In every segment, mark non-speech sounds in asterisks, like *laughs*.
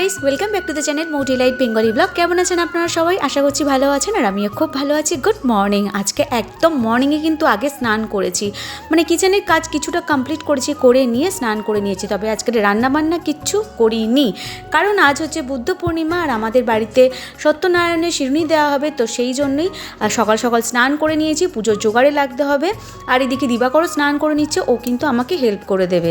Guys welcome back to the channel Moti light Bengali blog কেমন আছেন আপনারা সবাই? আশা করছি ভালো আছেন আর আমিও খুব ভালো আছি। গুড মর্নিং আজকে একদম মর্নিংয়ে কিন্তু আগে স্নান করেছি। মানে কিচেনের কাজ কিছুটা কমপ্লিট করেছি, করে নিয়ে স্নান করে নিয়েছি। তবে আজকে রান্নাবান্না কিচ্ছু করিনি। কারণ আজ হচ্ছে বুদ্ধ পূর্ণিমা আর আমাদের বাড়িতে সত্যনারায়ণের শিরুনি দেওয়া হবে, তো সেই জন্যই সকাল সকাল স্নান করে নিয়েছি, পুজোর জোগাড়ে লাগতে হবে। আর এদিকে দিবাকরও স্নান করে নিচ্ছে, ও কিন্তু আমাকে হেল্প করে দেবে।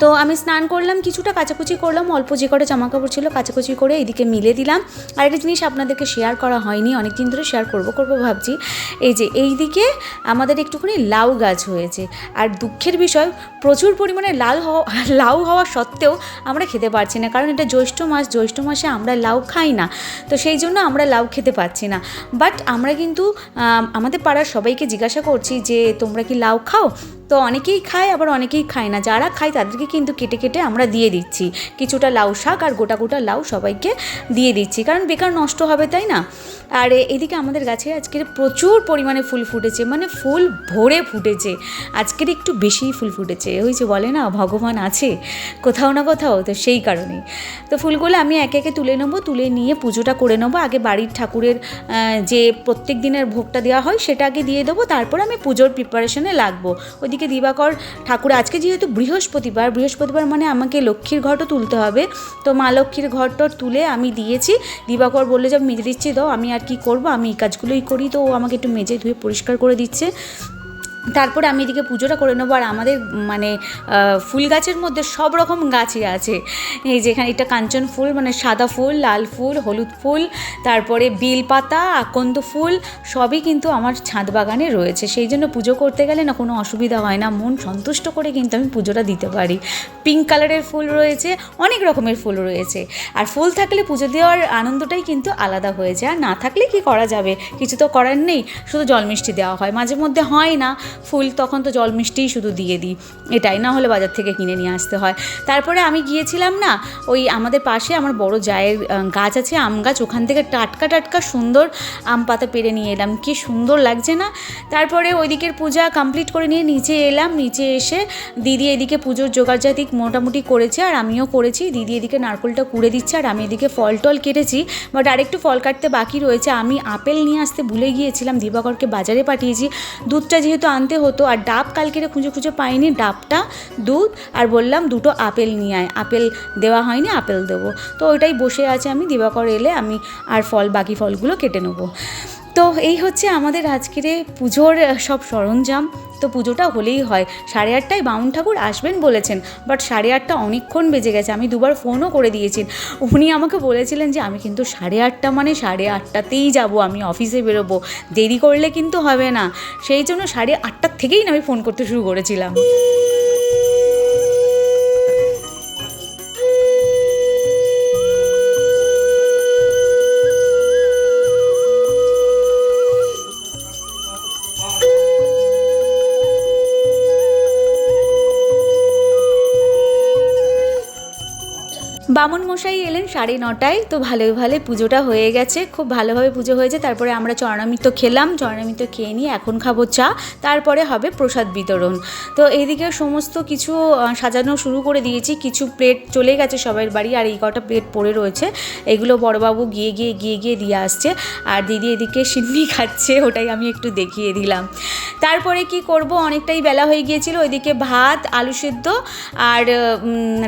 তো আমি স্নান করলাম, কিছুটা কাচাকুচি করলাম, অল্প যে কটা জামা কাপড় ছিল কাচাকুচি করে এদিকে মিলে দিলাম। আর একটা জিনিস আপনাদেরকে শেয়ার করা হয়নি অনেক দিন ধরে শেয়ার করব করব ভাবছি। এই যে এই দিকে আমাদের একটুখানি লাউ গাছ হয়েছে। আর দুঃখের বিষয়, প্রচুর পরিমাণে লাল হওয়া, *laughs* লাউ হওয়া সত্ত্বেও আমরা খেতে পারছি না। কারণ এটা জ্যৈষ্ঠ মাস, জ্যৈষ্ঠ মাসে আমরা লাউ খাই না। তো সেই জন্য আমরা লাউ খেতে পাচ্ছি না। বাট আমরা কিন্তু আমাদের পাড়ার সবাইকে জিজ্ঞাসা করছি যে, তোমরা কি লাউ খাও? তো অনেকেই খায়, আবার অনেকেই খায় না। যারা খায় তাদেরকে কিন্তু কেটে কেটে আমরা দিয়ে দিচ্ছি। কিছুটা লাউ শাক আর গোটা গোটা লাউ সবাইকে দিয়ে দিচ্ছি। কারণ বেকার নষ্ট হবে, তাই না? আর এদিকে আমাদের গাছে আজকের প্রচুর পরিমাণে ফুল ফুটেছে। মানে ফুল ভরে ফুটেছে। আজকের একটু বেশিই ফুল ফুটেছে। ওই যে বলে না, ভগবান আছে, কোথাও না কোথাও, তো সেই কারণেই। তো ফুলগুলো আমি একে একে তুলে নেব, তুলে নিয়ে পুজোটা করে নেব। আগে বাড়ির ঠাকুরের যে প্রত্যেক দিনের ভোগটা দেওয়া হয়, সেটা আগে দিয়ে দেবো। তারপর আমি পুজোর প্রিপারেশনে লাগবো। ওইদিকে দিবাকর ঠাকুর। আজকে যেহেতু বৃহস্পতিবার বৃহস্পতিবার মানে আমাকে লক্ষ্মীর ঘটও তুলতে হবে। তো মা লক্ষ্মীর ঘরটর তুলে আমি দিয়েছি। দিবাকর বললে যে মেজে দিচ্ছি, দাও, আমি আর কি করব? আমি এই কাজগুলোই করি। তো ও আমাকে একটু মেজে ধুয়ে পরিষ্কার করে দিচ্ছে। তারপরে আমি এদিকে পুজোটা করে নেব। আর আমাদের মানে ফুল গাছের মধ্যে সব রকম গাছই আছে। এই যেখানে এটা কাঞ্চন ফুল মানে সাদা ফুল, লাল ফুল, হলুদ ফুল, তারপরে বেল পাতা আকন্দ ফুল, সবই কিন্তু আমার ছাদ বাগানে রয়েছে। সেই জন্য পুজো করতে গেলে না কোনো অসুবিধা হয় না। মন সন্তুষ্ট করে কিন্তু আমি পুজোটা দিতে পারি। পিঙ্ক কালারের ফুল রয়েছে, অনেক রকমের ফুল রয়েছে। আর ফুল থাকলে পুজো দেওয়ার আনন্দটাই কিন্তু আলাদা হয়ে যায়। আর না থাকলে কি করা যাবে? কিছু তো করার নেই। শুধু জল মিষ্টি দেওয়া হয়। মাঝে মধ্যে হয় না। ফুল তখন তো জল মিষ্টিই শুধু দিয়ে দিই। এটাই না হলে বাজার থেকে কিনে নিয়ে আসতে হয়। তারপরে আমি গিয়েছিলাম না, ওই আমাদের পাশে আমার বড় জায়ের গাছ আছে, আম গাছ, ওখান থেকে টাটকা টাটকা সুন্দর আম পাতা পেরে নিয়ে এলাম। কি সুন্দর লাগছে না? তারপরে ওই দিকের পূজা কমপ্লিট করে নিয়ে নিচে এলাম। নিচে এসে দিদি এদিকে পুজোর জোগাড়জাতি মোটামুটি করেছে, আর আমিও করেছি। দিদি এদিকে নারকোলটা কুড়ে দিচ্ছে, আর আমি এদিকে ফল টল কেটেছি। বাট আরেকটু ফল কাটতে বাকি রয়েছে। আমি আপেল নিয়ে আসতে ভুলে গিয়েছিলাম, দিবাকরকে বাজারে পাঠিয়েছি। দুধটা যেহেতু আনতে হতো আর ডাব কালকে খুঁজে খুঁজে পাইনি। ডাবটা, দুধ আর বললাম দুটো আপেল নিয়ে আয়। আপেল দেওয়া হয়নি, আপেল দেবো। তো ওইটাই বসে আছে আমি, দিবাকর এলে আমি আর ফল, বাকি ফলগুলো কেটে নেব। তো এই হচ্ছে আমাদের আজকের পুজোর সব সরঞ্জাম। তো পুজোটা হলেই হয়। সাড়ে আটটায় বামুন ঠাকুর আসবেন বলেছেন বাট সাড়ে আটটা অনেকক্ষণ বেজে গেছে। আমি দুবার ফোনও করে দিয়েছি উনি আমাকে বলেছিলেন যে, আমি কিন্তু সাড়ে আটটা মানে সাড়ে আটটাতেই যাব, আমি অফিসে বেরোবো। দেরি করলে কিন্তু হবে না। সেই জন্য সাড়ে আটটার থেকেই আমি ফোন করতে শুরু করেছিলাম। বামন মশাই এলেন সাড়ে নটায়, তো ভালোই ভালো পুজোটা হয়ে গেছে, খুব ভালোভাবে পুজো হয়েছে। তারপরে আমরা চরণামৃত খেলাম, চরণামৃত খেয়ে নিয়ে এখন খাব চা, তারপরে হবে প্রসাদ বিতরণ। তো এইদিকে সমস্ত কিছু সাজানো শুরু করে দিয়েছি, কিছু প্লেট চলে গেছে সবার বাড়ি, আর এই কটা প্লেট পড়ে রয়েছে। এগুলো বড়বাবু গিয়ে গিয়ে গিয়ে গিয়ে দিয়ে আসছে, আর দিদি এদিকে সিন্নি *laughs* খাচ্ছে, ওটাই আমি একটু দেখিয়ে দিলাম। তারপরে কি করব, অনেকটাই বেলা হয়ে গিয়েছিল, ওইদিকে ভাত, আলু সিদ্ধ, আর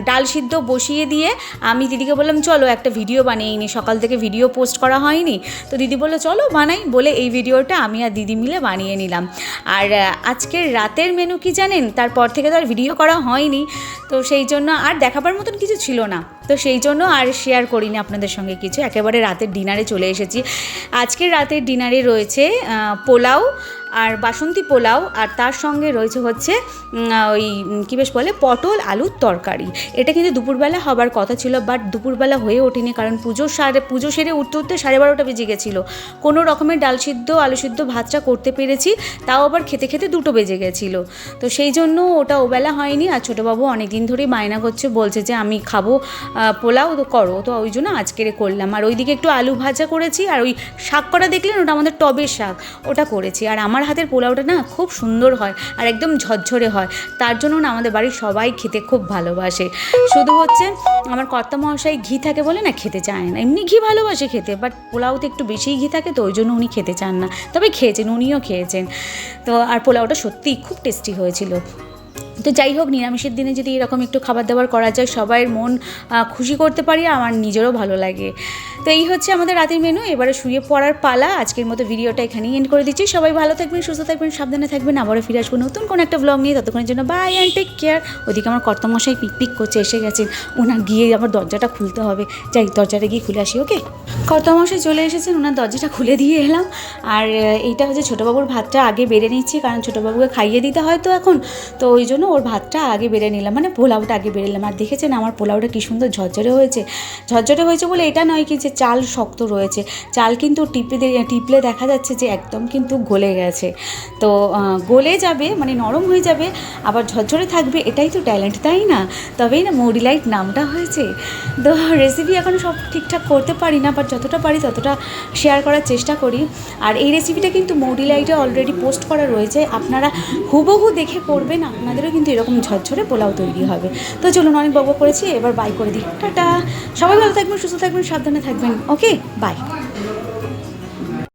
ডাল সিদ্ধ বসিয়ে দিয়ে আমি দিদিকে বললাম, চলো একটা ভিডিও বানিয়ে সকাল থেকে ভিডিও পোস্ট করা হয়নি। তো দিদি বলল, চলো বানাই। বলে এই ভিডিওটা আমি আর দিদি মিলে বানিয়ে নিলাম। আর আজকের রাতের মেনু কি জানেন? তারপর থেকে তো আর ভিডিও করা হয়নি। তো সেই জন্য আর দেখাবার মতন কিছু ছিল না। তো সেই জন্য আর শেয়ার করিনি আপনাদের সঙ্গে কিছু। একেবারে রাতের ডিনারে চলে এসেছি। আজকের রাতের ডিনারে রয়েছে পোলাও আর বাসন্তী পোলাও, আর তার সঙ্গে রয়েছে হচ্ছে ওই কী বেশ বলে, পটল আলুর তরকারি। এটা কিন্তু দুপুরবেলা হবার কথা ছিল বাট দুপুরবেলা হয়ে ওঠেনি কারণ পুজো সারে, পুজো সেরে উঠতে উঠতে সাড়ে বারোটা বেজে গেছিল। কোনো রকমের ডাল সিদ্ধ, আলু সিদ্ধ ভাতটা করতে পেরেছি, তাও আবার খেতে খেতে দুটো বেজে গেছিল। তো সেই জন্য ওটা ওবেলা হয়নি, আর ছোটোবাবু অনেক দিন ধরেই বায়না করছে বলছে যে আমি খাব পোলাও তো করো, তো ওই জন্য আজকেরে করলাম। আর ওইদিকে একটু আলু ভাজা করেছি, আর ওই শাক করা দেখলেন? ওটা আমাদের টবের শাক, ওটা করেছি। আর আমার হাতের পোলাওটা না খুব সুন্দর হয় আর একদম ঝরঝরে হয়। তার জন্য না আমাদের বাড়ির সবাই খেতে খুব ভালোবাসে। শুধু হচ্ছে আমার কর্তা মহাশয় ঘি থাকে বলে না খেতে চায় না। এমনি ঘি ভালোবাসে খেতে বাট পোলাওতে একটু বেশিই ঘি থাকে তো ওই জন্য উনি খেতে চান না। তবে খেয়েছেন, উনিও খেয়েছেন। তো আর পোলাওটা সত্যিই খুব টেস্টি হয়েছিল। তো যাই হোক, নিরামিষের দিনে যদি এরকম একটু খাবার দাবার করা যায় সবাইয়ের মন খুশি করতে পারি, আমার নিজেরও ভালো লাগে। তো এই হচ্ছে আমাদের রাতের মেনু এবারে শুয়ে পড়ার পালা। আজকের মতো ভিডিওটা এখানেই এন্ড করে দিচ্ছি। সবাই ভালো থাকবেন, সুস্থ থাকবেন, সাবধানে থাকবেন। আবারও ফিরে আসব নতুন কোনো একটা ব্লগ নিয়ে। ততক্ষণের জন্য বাই অ্যান্ড টেক কেয়ার ওদিকে আমার কর্তমশাই পিক পিক করছে, এসে গেছেন। ওনার গিয়ে আমার দরজাটা খুলতে হবে। যাই, দরজাটা গিয়ে খুলে আসি ওকে কর্তমশাই চলে এসেছেন, ওনার দরজাটা খুলে দিয়ে এলাম। আর, এইটা হচ্ছে ছোটোবাবুর ভাতটা আগে বেড়ে নিচ্ছি, কারণ ছোটোবাবুকে খাইয়ে দিতে হয় তো এখন। তো ওই জন্য ওর ভাতটা আগে বেড়ে নিলাম মানে পোলাওটা আগে বেড়ে নিলাম। আর দেখেছেন আমার পোলাওটা কী সুন্দর ঝরঝরে হয়েছে? ঝরঝরে হয়েছে বলে এটা নয় কি যে চাল শক্ত রয়েছে। চাল কিন্তু টিপে টিপলে দেখা যাচ্ছে যে একদম কিন্তু গলে গেছে। তো গলে যাবে মানে নরম হয়ে যাবে, আবার ঝরঝরে থাকবে, এটাই তো ট্যালেন্ট, তাই না? তবেই না মৌরিলাইট নামটা হয়েছে। তো রেসিপি এখন সব ঠিকঠাক করতে পারি না বাট যতটা পারি ততটা শেয়ার করার চেষ্টা করি। আর এই রেসিপিটা কিন্তু মৌরিলাইটে অলরেডি পোস্ট করা রয়েছে। আপনারা হুবহু দেখে করবেন, আপনাদেরও কিন্তু এরকম ঝরঝরে পোলাও তৈরি হবে। তো চলুন অনেক বকবক করেছি, এবার বাই করে দিই। টাটা। সবাই ভালো থাকবেন, সুস্থ থাকবেন, সাবধানে থাকবেন। Okay bye